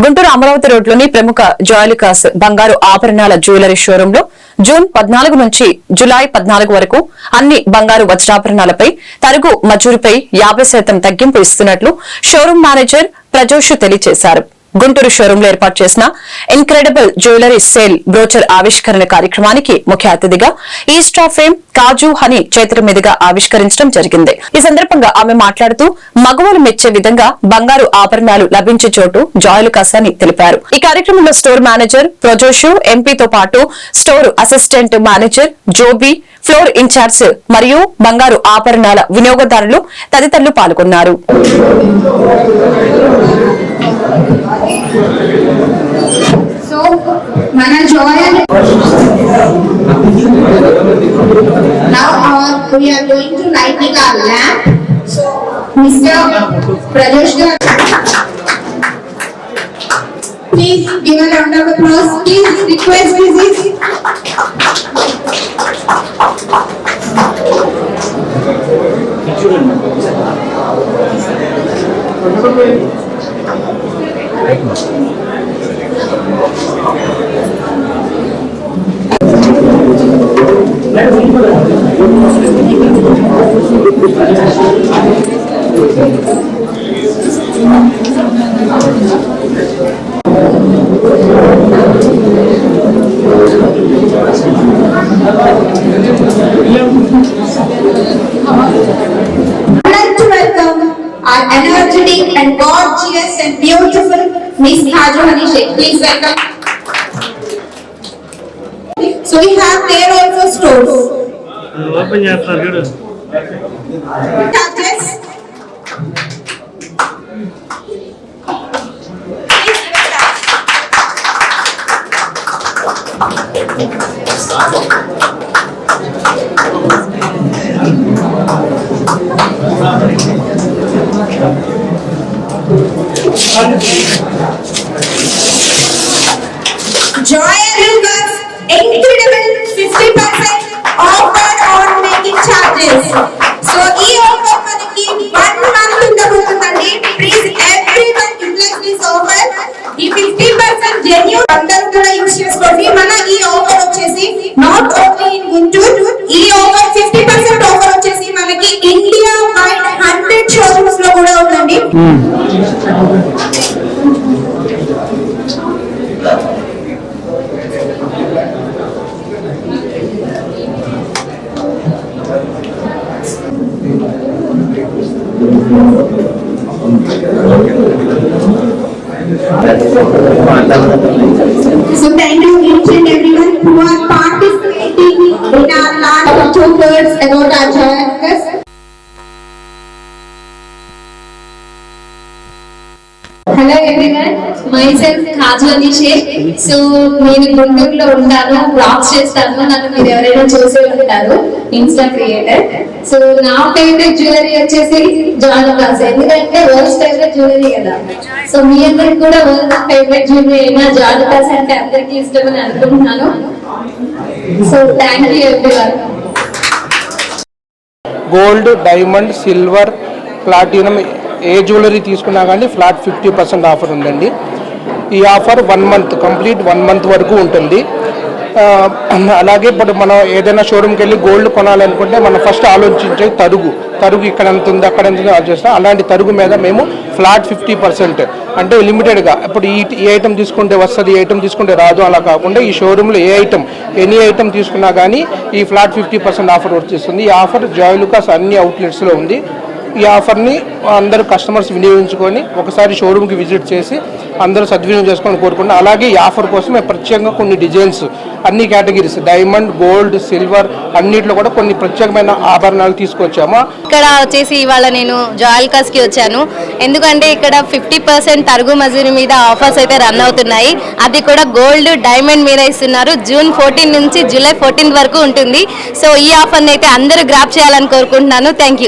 గుంటూరు అమరావతి రోడ్లోని ప్రముఖ జాయలికాస్ బంగారు ఆభరణాల జ్యువెలరీ షోరూంలో జూన్ పద్నాలుగు నుంచి జులై పద్నాలుగు వరకు అన్ని బంగారు వజ్రాభరణాలపై తరుగు మజూరుపై యాభై శాతం తగ్గింపు ఇస్తున్నట్లు షోరూం మేనేజర్ ప్రజోష్ తెలియజేశారు. గుంటూరు షోరూంలో ఏర్పాటు చేసిన ఇన్క్రెడిబుల్ జ్యువెలరీ సేల్ బ్రోచర్ ఆవిష్కరణ కార్యక్రమానికి ముఖ్య అతిథిగా east of fame Kaju Honey చేతుల మీదుగా ఆవిష్కరించడం జరిగింది. ఈ సందర్భంగా ఆమె మాట్లాడుతూ మగవాళ్ళు మెచ్చే విధంగా బంగారు ఆభరణాలు లభించే చోటు జాయలుకాస్ అని తెలిపారు. ఈ కార్యక్రమంలో స్టోర్ మేనేజర్ ప్రొజోషు ఎంపీతో పాటు store assistant manager Joby floor in charge మరియు బంగారు ఆభరణాల వినియోగదారులు తదితరులు పాల్గొన్నారు సో మన Joel now uh, we are going to lighting our lamp so mr pradesh garu please give a round of applause please request this is I'd and gorgeous and beautiful Miss. Please welcome. So we have there also stores. понятно, Юра. So thank you each and everyone who are part hello everyone myself Kaju Abhishek so నేను గుంటూరులో ఉంటాను. Blogs చేస్తాను. నన్ను మీరు ఎవరైనా చూసే ఉంటారు insta creator so నా ఫేవరెట్ జ్యువెలరీ వచ్చేసి జానకాస్ ఎందుకంటే వరల్డ్ ఫేవరెట్ జ్యువెలరీ కదా. సో మీ అందరికి కూడా వరల్డ్ ఫేవరెట్ జ్యువెలరీ అయినా జానకాస్ అంటే అందరికీ ఇష్టమని అనుకుంటున్నాను. So thank you everyone gold diamond silver platinum A jewellery తీసుకున్నా కానీ ఫ్లాట్ ఫిఫ్టీ పర్సెంట్ ఆఫర్ ఉందండి. ఈ offer one month complete one month వరకు ఉంటుంది. అలాగే ఇప్పుడు మనం ఏదైనా షోరూమ్కి వెళ్ళి గోల్డ్ కొనాలనుకుంటే మనం ఫస్ట్ ఆలోచించే తరుగు. తరుగు ఇక్కడ ఎంత ఉంది అక్కడ ఎంత ఉంది ఆలోచిస్తాం అలాంటి తరుగు మీద మేము ఫ్లాట్ ఫిఫ్టీ పర్సెంట్ అంటే లిమిటెడ్గా. ఇప్పుడు ఈ ఏ ఐటమ్ తీసుకుంటే వస్తుంది ఏ ఐటమ్ తీసుకుంటే రాదు అలా కాకుండా ఈ షోరూంలో ఏ ఐటమ్ ఎనీ ఐటమ్ తీసుకున్నా కానీ ఈ ఫ్లాట్ ఫిఫ్టీ పర్సెంట్ ఆఫర్ వచ్చేస్తుంది. ఈ ఆఫర్ జాయ్ లుకాస్ అన్ని అవుట్లెట్స్లో ఉంది. ఈ ఆఫర్ని అందరూ కస్టమర్స్ వినియోగించుకొని ఒకసారి షోరూమ్కి విజిట్ చేసి అందరూ సద్వినియోగం చేసుకొని కోరుకుంటున్నాం అలాగే ఈ ఆఫర్ కోసం మేము ప్రత్యేకంగా కొన్ని డిజైన్స్ అన్ని కేటగిరీస్ డైమండ్ గోల్డ్ సిల్వర్ అన్నిట్లో కూడా కొన్ని ప్రత్యేకమైన ఆభరణాలు తీసుకొచ్చాము. ఇక్కడ వచ్చేసి ఇవాళ నేను జాయల్కాస్కి వచ్చాను. ఎందుకంటే ఇక్కడ ఫిఫ్టీ పర్సెంట్ తరుగు మజూరి మీద ఆఫర్స్ అయితే రన్ అవుతున్నాయి. అది కూడా గోల్డ్ డైమండ్ మీద ఇస్తున్నారు. జూన్ ఫోర్టీన్ నుంచి జూలై ఫోర్టీన్ వరకు ఉంటుంది. సో ఈ ఆఫర్ని అయితే అందరూ గ్రాప్ చేయాలని కోరుకుంటున్నాను. Thank you